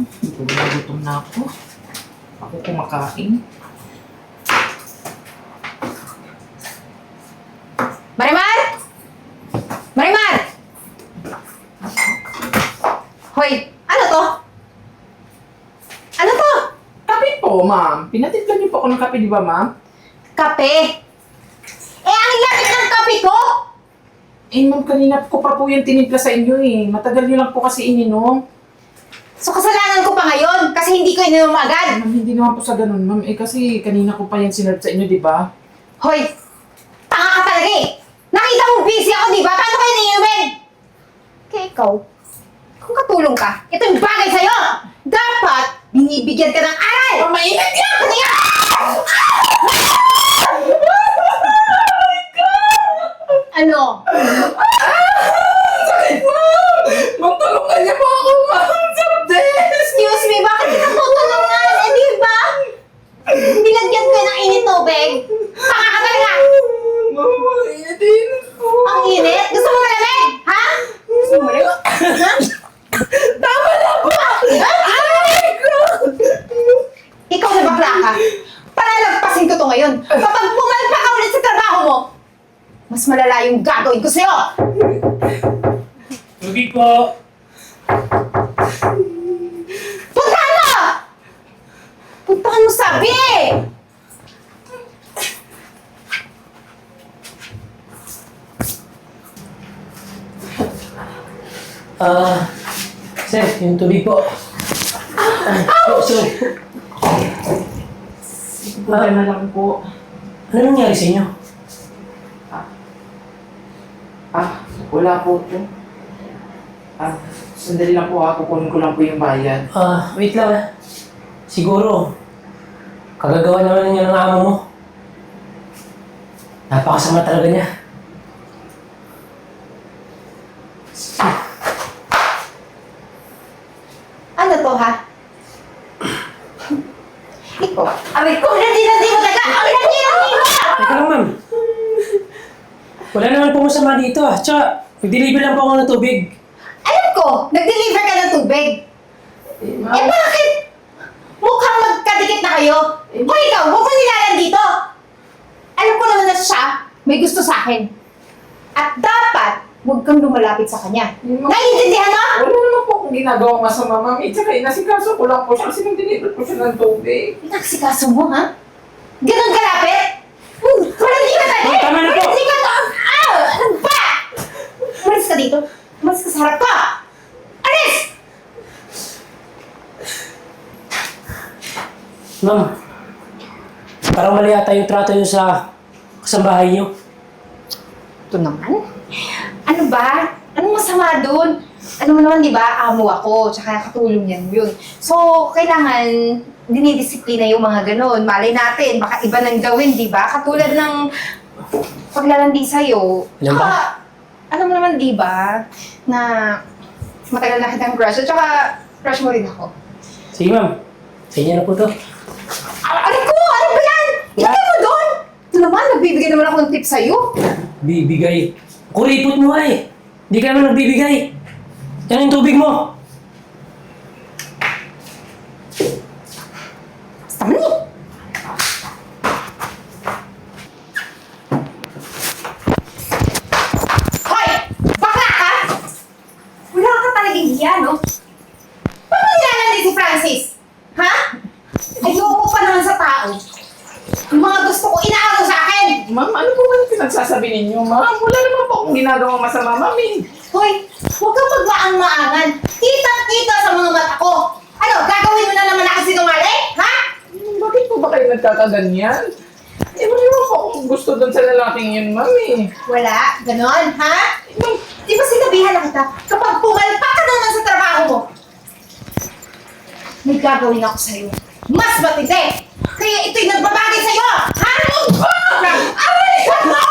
Gutom na gutom na ako. Ako kumakain. Marimar! Marimar! Hoy, ano to? Ano to? Kape po, ma'am. Pinatimpla niyo po ako ng kape, di ba, ma'am? Kape. Eh, ang lamig ng kape ko! Eh, ma'am, kanina ko pa po yung tinimpla sa inyo eh. Matagal niyo lang po kasi ininom. So, kasalanan ko pa ngayon kasi hindi ko ininom agad. Ma'am, hindi naman po sa ganun, ma'am. Eh, kasi kanina ko pa yan sinerve sa inyo, di ba? Hoy, tanga ka talaga eh. Nakita mo busy ako, di ba? Paano kayo naiinumin? Kaya ikaw, kung katulong ka, ito yung bagay sa'yo. Dapat, binibigyan ka ng aral. Ma'am, mainit yan! Ano yan? Ano? Sakit, ma'am! Ma'am, tulungan niyo po ako, ma'am! Sabdes! Excuse me, bakit kita tutulungan? Eh, di ba? Nilagyan ko ng init tubig. Tanga ka talaga. Ma'am, mainit po. Ang init? Gusto mo malamig? Ha? Gusto mo malamig? Ha? Tama na po! Ay, Ikaw na bakla ka. Palalagpasin ko to ngayon. Kapag pumalpa ka ulit sa trabaho mo, mas malala yung gagawin ko sa'yo. Tubig po. Puntahan mo! Puntahan mo sabi! Ah, sir, yung tubig po. Ay, po, sir. Problema lang po. Ano nangyari sa inyo? Ah, wala po po. Ah, sandali lang po ha. Kukunin ko lang po yung bayad. Ah, wait lang ah. Siguro, kagagawa naman niya ng amo mo. Napakasama talaga niya. Ano to ha? Ikaw, aray ko, hindi-hindi mo taga! Aray, hindi-hindi mo! Teka lang, ma'am. Wala naman po masama dito ah. Tsaka, nag-deliver lang po ako ng tubig. Alam ko, nag-deliver ka ng tubig. Eh, Eh ma'am. bakit? Mukhang magkadikit na kayo. Hoy ikaw, huwag mo nilalan dito. Alam ko naman na siya may gusto sa akin. At dapat, huwag kang lumalapit sa kanya. Eh, ma'am. Naiintindihan mo? Wala naman po akong ginagawang masama, ma'am. Eh, tsaka inasikaso ko lang po siya kasi nag-deliver po siya ng tubig. Inaksikaso mo, ha? Ganon kalapit? Hmm, walang ka tayo! Ma'am, tama na po. Walang di ka to! Ah! Ano ba? Umalis ka dito. Umalis ka sa harap ko! Alis! Ma'am, parang mali ata yung trato niyo sa kasambahay niyo. Ito naman? Ano ba? Anong masama doon? Ano mo naman, di ba, amo ako, tsaka katulong yan yun. So, kailangan dinidisiplina yung mga ganon. Malay natin, baka iba nang gawin, di ba? Katulad ng paglalandi sa'yo. Alam ba? Tsaka, alam mo naman, di ba, na matagal na kitang crush. At tsaka, crush mo rin ako. Sige ma'am, sa inyo na po to. Ah, Aray ko! Ano ba yan? Ilagay mo doon! Ito naman, nagbibigay naman ako ng tip sa'yo. Bibigay. Kuripot mo nga eh. Hindi ka naman nagbibigay. Yan yung tubig mo. Basta man eh. Hoy! Bakla ka! Wala ka talagang hiya, no? Ba't mo nilalandi si Francis? Ha? Ayoko pa naman sa tao. Yung mga gusto ko, inaagaw sa akin! Ma'am, ano po ba yung pinagsasabi ninyo, ma'am? Wala naman po akong ginagawang masama, ma'am. Eh. Hoy, huwag kang magmaang-maangan. Kita-kita sa mga mata ko. Ano, gagawin mo na naman ako sinungaling? Ha? Hmm, Bakit po ba kayo nagkakaganyan? Eh, wala po akong gusto doon sa lalaking yun, ma'am eh. Wala, ganon, ha? Di ba sinabihan na kita, kapag pumalpak ka naman sa trabaho mo, may gagawin ako sa'yo. Mas matindi! Kaya ito'y nagbabagay sa'yo! Ha? Aray! Huwag mo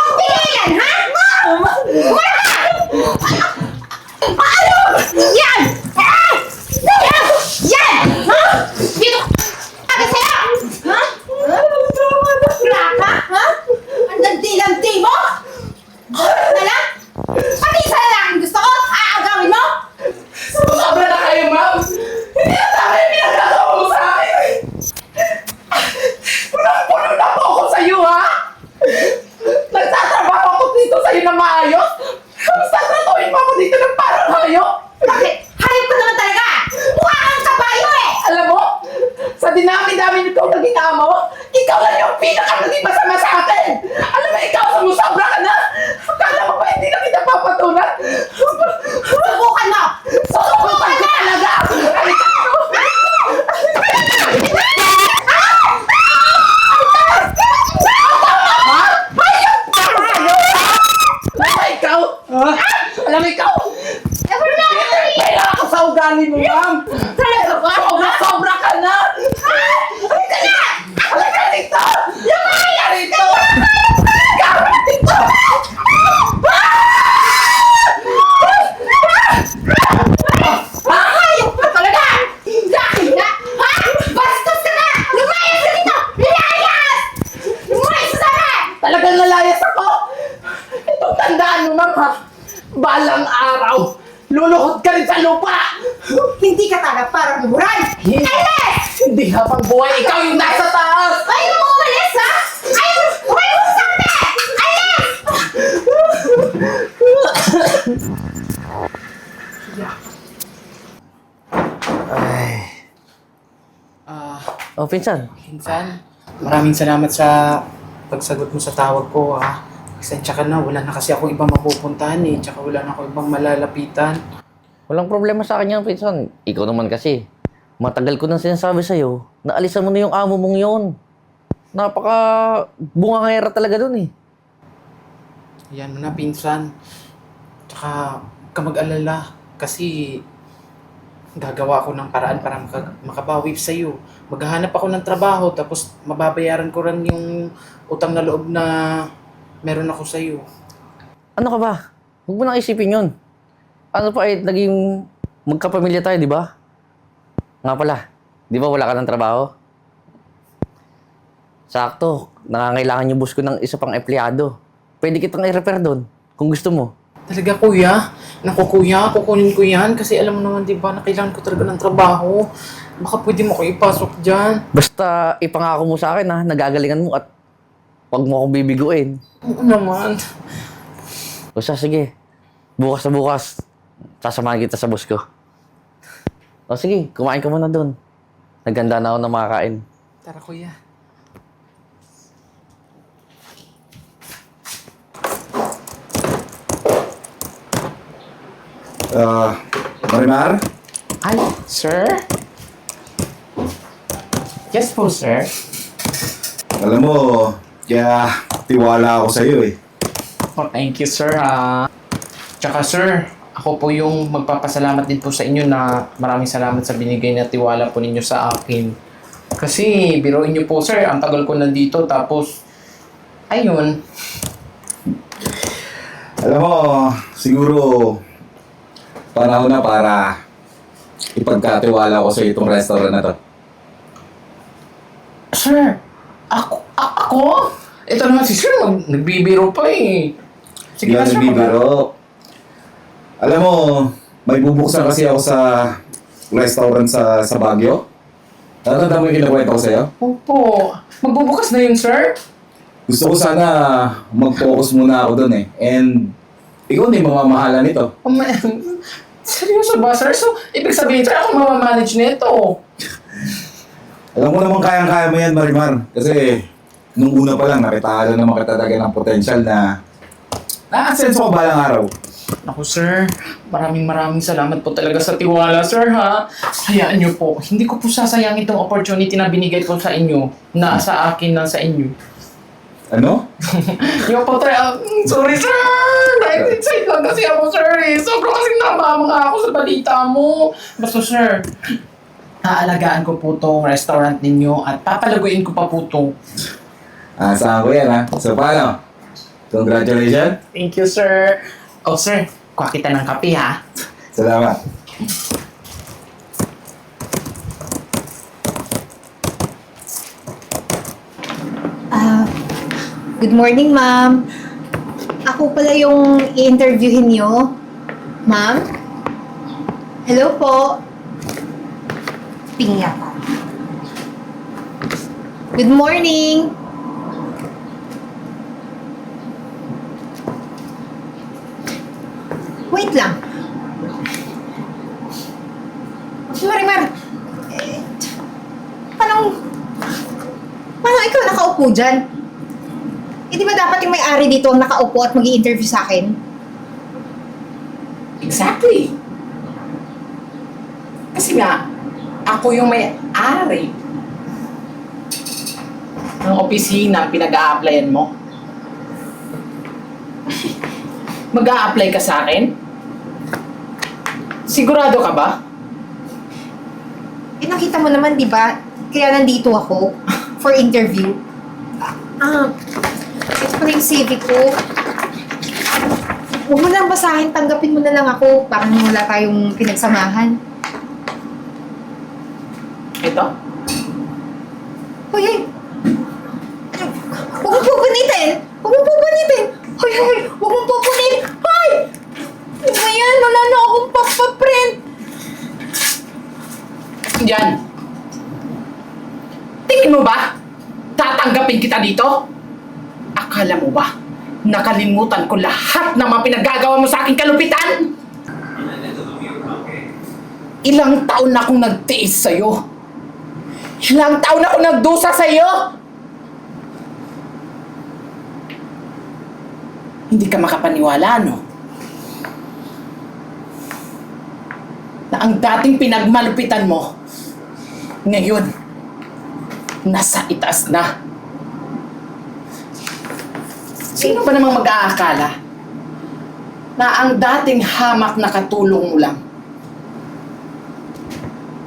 Ah, Oh, pinsan. Pinsan, maraming salamat sa pagsagot mo sa tawag ko ah. Pasensya ka na, wala na kasi ako ibang mapupuntahan eh. Tsaka wala na ako ibang malalapitan. Walang problema sa kanya, pinsan. Ikaw naman kasi. Matagal ko nang sinasabi sa'yo na alisan mo na yung amo mong yon. Napaka bungangera talaga dun eh. Yan mo na, pinsan. Tsaka, ka mag-alala. Kasi, gagawa ako ng paraan para maka- makabawi sa'yo. Maghahanap ako ng trabaho, tapos mababayaran ko rin yung utang na loob na meron ako sa'yo. Ano ka ba? Huwag mo nang isipin yun. Ano pa eh, naging magkapamilya tayo, di ba? Nga pala, di ba wala ka ng trabaho? Sakto, nangangailangan yung boss ko ng isa pang empleyado. Pwede kitang i-refer doon, kung gusto mo. Talaga kuya? Naku kuya, kukunin ko yan kasi alam mo naman di ba na kailangan ko talaga ng trabaho. Baka pwede mo ko ipasok dyan. Basta ipangako mo sa akin ha, nagagalingan mo at huwag mo akong bibiguin. Oo naman. Siya, sige. Bukas na bukas, sasamahan kita sa boss ko. O sige, kumain ka muna doon. Naganda na ako na makakain. Tara kuya. Ah, Marimar? Ay, sir? Yes po, sir. Alam mo, kaya tiwala ako sa'yo eh. Oh, thank you, sir. Ah, tsaka, sir, ako po yung magpapasalamat din po sa inyo na maraming salamat sa binigay na tiwala po ninyo sa akin. Kasi, biruin niyo po, sir, ang tagal ko nandito, tapos, ayun, Alam mo, siguro panahon na para ipagkatiwala ko sa itong restaurant na to. Sir, ako? a- ako? Ito naman si Sir, nagbibiro pa eh. Sige Hindi na, ako Sir. nagbibiro. Alam mo, may bubuksan kasi ako sa restaurant sa sa Baguio. Tatanda mo yung kinakwento ko sa'yo? Opo. Magbubukas na yun, Sir? Gusto ko sana mag-focus muna ako doon eh. And ikaw na yung mamamahala nito. Seryoso ba, Sir? So, ibig sabihin, Sir, ako mamamanage nito. Alam mo naman kayang-kaya mo yan, Marimar. Kasi nung una pa lang, nakita naman kita talaga ng potential na na-sense ko balang araw. Ako, Sir, maraming maraming salamat po talaga sa tiwala, Sir, ha? Hayaan niyo po, hindi ko po sasayangin itong opportunity na binigay ko sa inyo, na sa akin na sa inyo. Ano? Yung po, Sir, ah, sorry, Sir! Nag-excite lang kasi ako, Sir, eh. Sobrang kasi namamanga ako sa balita mo. Basta, Sir, aalagaan ko po tong restaurant ninyo at papalaguin ko pa po to. Ah, saan ko yan ha? So paano? Congratulations. Thank you, Sir. Oh, Sir, kuha kita ng kape, ha? Salamat. Good morning, ma'am. Ako pala yung i-interviewin niyo. Ma'am? Hello po. Tingin ako. Good morning. Wait lang. Marimar, eh, paano, paano ikaw nakaupo dyan? Eh, di ba dapat yung may-ari dito ang nakaupo at mag interview sa akin? Exactly. Kasi nga, ako yung may-ari ng opisina pinag-a-applyan mo. Mag-a-apply ka sa akin? Sigurado ka ba? Eh, nakita mo naman, di ba? Kaya nandito ako for interview. Ah, pala yung CV ko. Huwag mo na lang basahin, tanggapin mo na lang ako. Parang wala tayong pinagsamahan. Ito? Hoy, hoy! Huwag mo pupunitin! Huwag mo pupunitin! Hoy, hoy! Huwag mo pupunitin! Hoy! Ano ba yan? Wala na akong papaprint! Yan. Tingin mo ba? Tatanggapin kita dito? Akala mo ba? Nakalimutan ko lahat ng mga pinaggagawa mo sa aking kalupitan? Ilang taon na akong nagtiis sa'yo. Ilang taon na akong nagdusa sa'yo. Hindi ka makapaniwala, no? Na ang dating pinagmalupitan mo, ngayon, nasa itaas na. Sino ba namang mag-aakala na ang dating hamak na katulong mo lang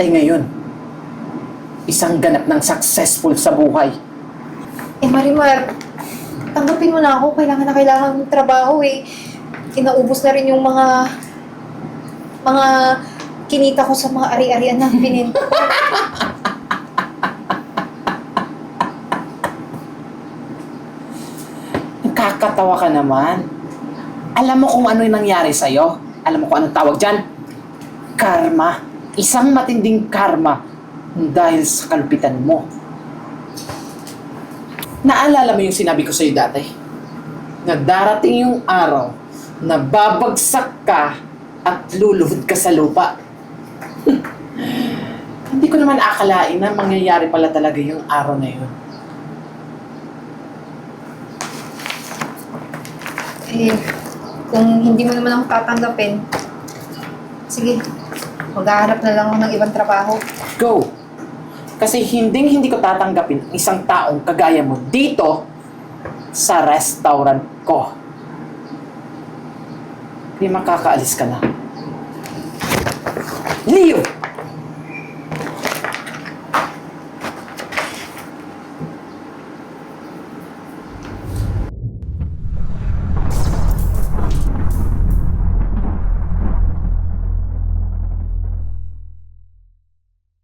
ay ngayon, isang ganap ng successful sa buhay. Eh, Marimar, tanggapin mo na ako. Kailangan na kailangan ng trabaho eh. Inaubos na rin yung mga mga kinita ko sa mga ari-arian na bininta Nakakatawa ka naman. Alam mo kung ano yung nangyari sa'yo? Alam mo kung anong tawag dyan? Karma. Isang matinding karma dahil sa kalupitan mo. Naalala mo yung sinabi ko sa'yo dati? Na darating yung araw na babagsak ka at luluhod ka sa lupa. Hindi ko naman akalain na mangyayari pala talaga yung araw na yun. Eh, kung hindi mo naman ako tatanggapin, sige, maghahanap na lang ako ng ibang trabaho. Go! Kasi hinding hindi ko tatanggapin ang isang taong kagaya mo dito sa restaurant ko. Hindi makakaalis ka na. Leo!